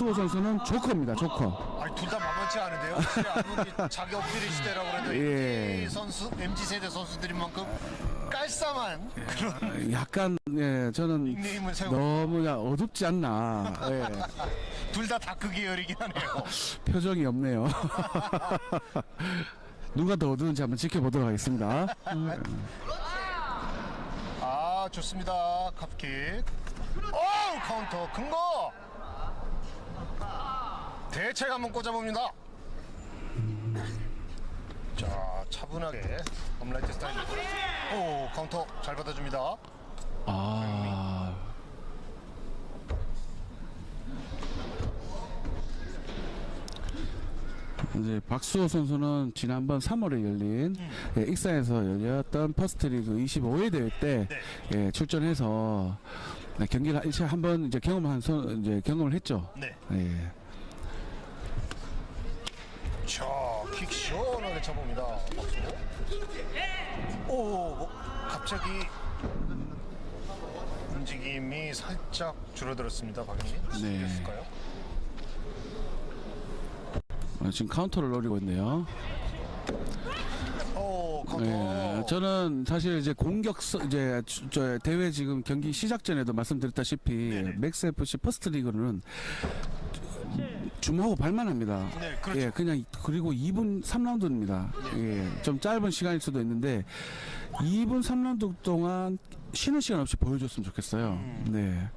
박수호 선수는 조커입니다. 조커. 아니 둘 다 만만치 않은데요. 혹시 아무리 자기 어필의 시대라고 그래도 예. 이 선수 MZ 세대 선수들인 만큼 깔쌈한 그런 약간 예, 저는 닉네임을 세우고 너무 야, 어둡지 않나. 예, 둘 다 다크 계열이긴 하네요. 표정이 없네요. 누가 더 어두운지 한번 지켜보도록 하겠습니다. 아 좋습니다. 컵킥. 오 카운터 큰 거. 대책 한번 꽂아봅니다. 자 차분하게 업라이트 스타일. 오 카운터 잘 받아줍니다. 아. 이제 박수호 선수는 지난번 3월에 열린 예, 익산에서 열렸던 퍼스트리그 25회 대회 때 예, 출전해서 네, 경기를 한- 한번 이제 경험한 선 이제 경험을 했죠. 네. 예. 자 킥 시원하게 쳐봅니다. 박수. 오 뭐, 갑자기 움직임이 살짝 줄어들었습니다. 박영민. 네. 됐을까요? 어, 지금 카운터를 노리고 있네요. 오 카운터. 네, 저는 사실 이제 공격 서- 이제 주- 저 대회 지금 경기 시작 전에도 말씀드렸다시피. 맥스 FC 퍼스트 리그는 주무하고 발만 합니다. 네, 그렇죠. 예, 그냥 이- 그리고 2분 3라운드입니다. 예, 좀 짧은 시간일 수도 있는데 2분 3라운드 동안 쉬는 시간 없이 보여줬으면 좋겠어요. 음. 네.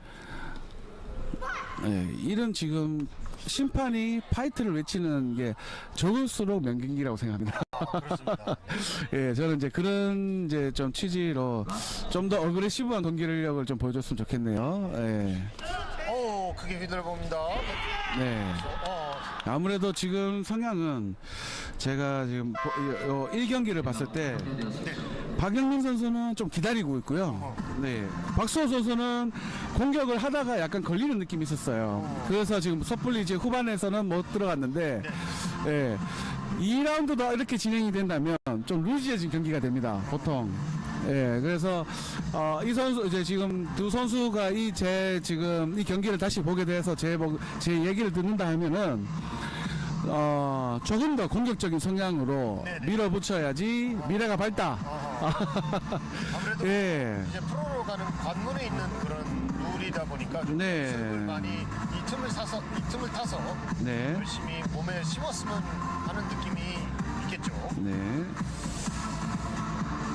예, 이런 지금 심판이 파이트를 외치는 게 적을수록 명경기라고 생각합니다. 그렇습니다. 예, 저는 이제 그런 이제 좀 취지로 좀 더 어그레시브한 경기력을 좀 보여줬으면 좋겠네요. 예. 오 크게 휘둘러 봅니다. 네. 어, 아무래도 지금 성향은 제가 지금 1경기를 봤을 때 박영민 선수는 좀 기다리고 있고요. 네. 박수호 선수는 공격을 하다가 약간 걸리는 느낌이 있었어요. 그래서 지금 섣불리 이제 후반에서는 못 들어갔는데, 예. 2라운드도 이렇게 진행이 된다면 좀 루지해진 경기가 됩니다. 보통. 예, 그래서 어, 이 선수 이제 지금 두 선수가 이 제 지금 이 경기를 다시 보게 돼서 제, 뭐- 제 얘기를 듣는다 하면은 어, 조금 더 공격적인 성향으로 네네. 밀어붙여야지 미래가 밝다. 아무래도 예. 이제 프로로 가는 관문에 있는 그런 룰이다 보니까 좀 네. 많이 이 틈을 타서 이 틈을 타서 네. 열심히 몸에 심었으면 하는 느낌이 있겠죠. 네.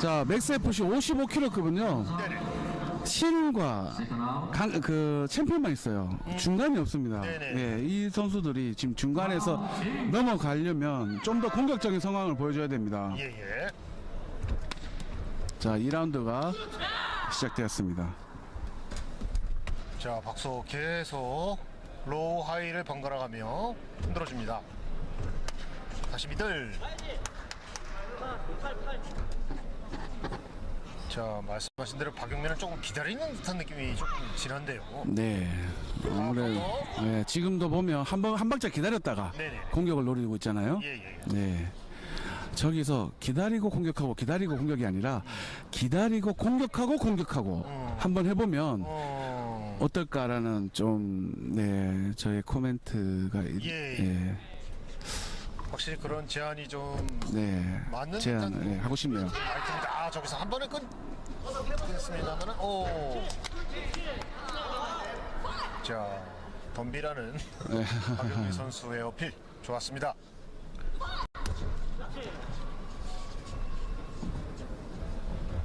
자, 맥스 FC 55kg급은요. 네네. 신과 강, 그 챔피언만 있어요. 중간이 없습니다. 네네. 예, 이 선수들이 지금 중간에서 넘어가려면 좀 더 공격적인 상황을 보여줘야 됩니다. 예 예. 자, 2라운드가 시작되었습니다. 자 박수 계속 로우 하이를 번갈아 가며 흔들어 줍니다. 다시 미들. 자 말씀하신 대로 박용민은 조금 기다리는 듯한 느낌이 조금 진한데요. 네. 아무래도 예, 지금도 보면 한 번 한 박자 기다렸다가 네네. 공격을 노리고 있잖아요. 예예. 네. 저기서 기다리고 공격하고 기다리고 공격이 아니라 기다리고 공격하고 공격하고 음. 한번 해보면 어. 어떨까라는 좀네 저의 코멘트가 있- 예. 예, 확실히 그런 제안이 좀 네 맞는 제안 듯한 예, 하고 싶네요. 아이템 저기서 한 번에 끝. 됐습니다만은 오. 자 덤비라는 네. 박영민 선수의 어필 좋았습니다.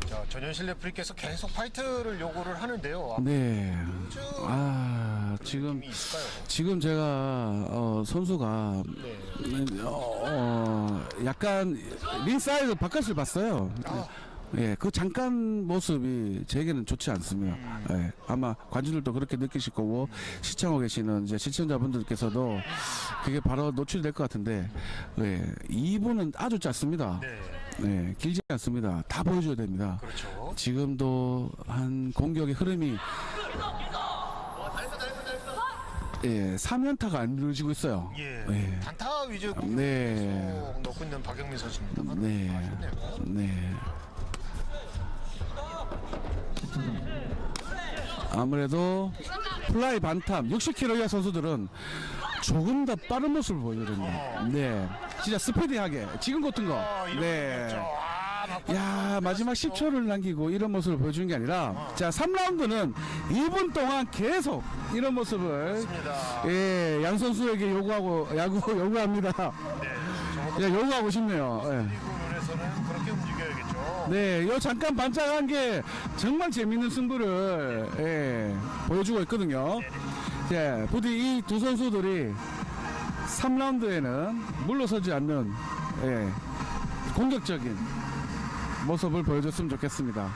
자 전현실 레프리께서 계속 파이트를 요구를 하는데요. 아, 네. 좀아 지금? 지금 제가 어, 선수가 네. 어, 어, 약간 링 사이드 바깥을 봤어요. 아. 예, 그 잠깐 모습이 제게는 좋지 않습니다. 예, 아마 관중들도 그렇게 느끼실 거고 시청하고 계시는 이제 시청자분들께서도 그게 바로 노출될 것 같은데 예, 2분은 아주 짧습니다. 네. 네, 길지 않습니다. 다 보여줘야 됩니다. 그렇죠. 지금도 한 공격의 흐름이 예, 3연타가 안 이루어지고 있어요. 예. 예. 단타 위주 공격을 네. 계속 넣고 있는 박영민 선수입니다. 네. 아쉽네요. 네. 아무래도 플라이 반탐 60kg 이하 선수들은 조금 더 빠른 모습을 보여주거든요. 네, 진짜 스피디하게 지금 같은 거. 어, 이런 네. 네. 아, 막야 마지막 10초를 남기고 이런 모습을 보여주는 게 아니라 자 3라운드는 2분 동안 계속 이런 모습을. 예, 양 선수에게 요구하고 야구 요구합니다. 네. 예, 요구하고 싶네요. 예. 눈에서는 그렇게 움직여야겠죠. 네, 요 잠깐 반짝한 게 정말 재밌는 승부를 예, 보여주고 있거든요. 예, 부디 이 두 선수들이 3라운드에는 물러서지 않는 예, 공격적인 모습을 보여줬으면 좋겠습니다.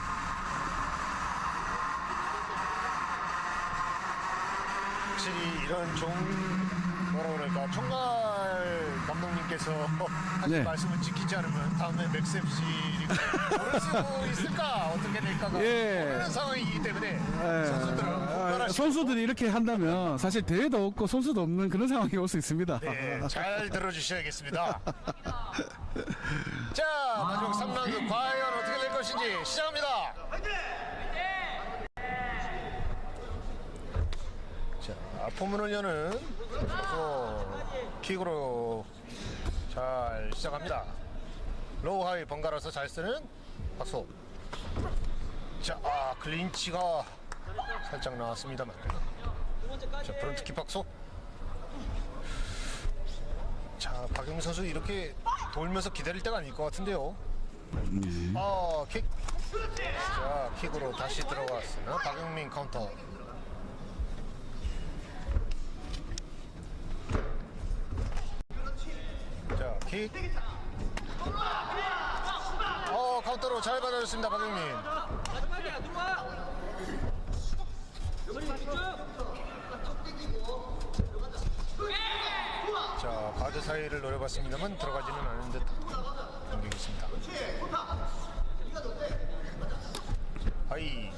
확실히 이런 종 뭐라 그럴까 총괄 감독님께서 하신 네. 말씀을 지키지 않으면 다음에 맥스 FC 리그 모를 수 있을까 어떻게 될까가 예. 모르는 상황이기 때문에 예, 선수들은 아, 선수들이 이렇게 한다면 사실 대회도 없고 선수도 없는 그런 상황이 올 수 있습니다. 네, 잘 들어주셔야겠습니다. 자 마지막 3라운드 과연 어떻게 될 것인지 시작합니다. 자 포문을 여는 또 킥으로 잘 시작합니다. 로우 하이 번갈아서 잘 쓰는 박소. 자 아, 클린치가 살짝 나왔습니다만. 자 프론트 킥 박소. 자 박영민 선수 이렇게 돌면서 기다릴 때가 아닐 것 같은데요. 아 킥. 자 킥으로 다시 들어갔으나 박영민 카운터. 킥. 어 카운터로 잘 받아줬습니다 박영민. 자 가드 사이를 노려봤습니다만 들어가지는 않은 듯 경기겠습니다. 하이.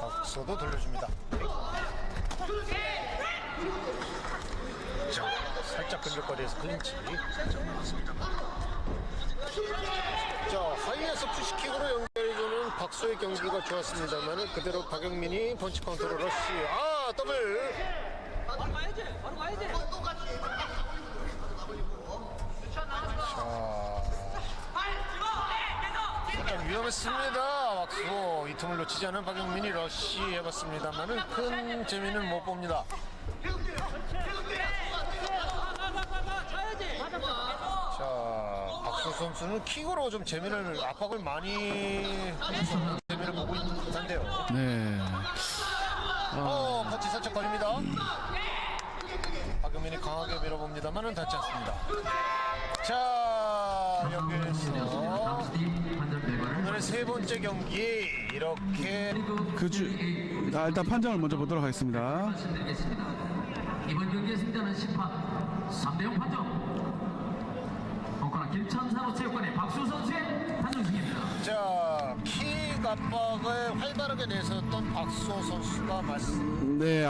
박수도 돌려줍니다. 자 살짝 근접거리에서 클린치. 자 하이에서 푸시킥으로 연결해주는 박소의 경기가 좋았습니다만 그대로 박영민이 펀치 카운터로 러쉬 아 더블 바로 가야지. 바로 가야지. 자 약간 위험했습니다 박수 이 틈을 놓치지 않은 박영민이 러쉬 해봤습니다만은 큰 재미는 못 봅니다. 자 박수 선수는 킥으로 좀 재미를 압박을 많이 재미를 보고 있는 듯한데요 네. 어, 펀치 살짝 걸립니다. 박영민이 강하게 밀어봅니다만은 닿지 않습니다. 자, 여기에서 오늘의 세 번째 경기 이렇게 그주 아, 일단 판정을 먼저 보도록 하겠습니다. 이번 경기의 승자는 심판. 3대0 판정. 김천사로 체육관의 박수 선수의 판정 중입니다. 자, 킥 압박을 활발하게 내세웠던 박수호 선수가 말씀 네,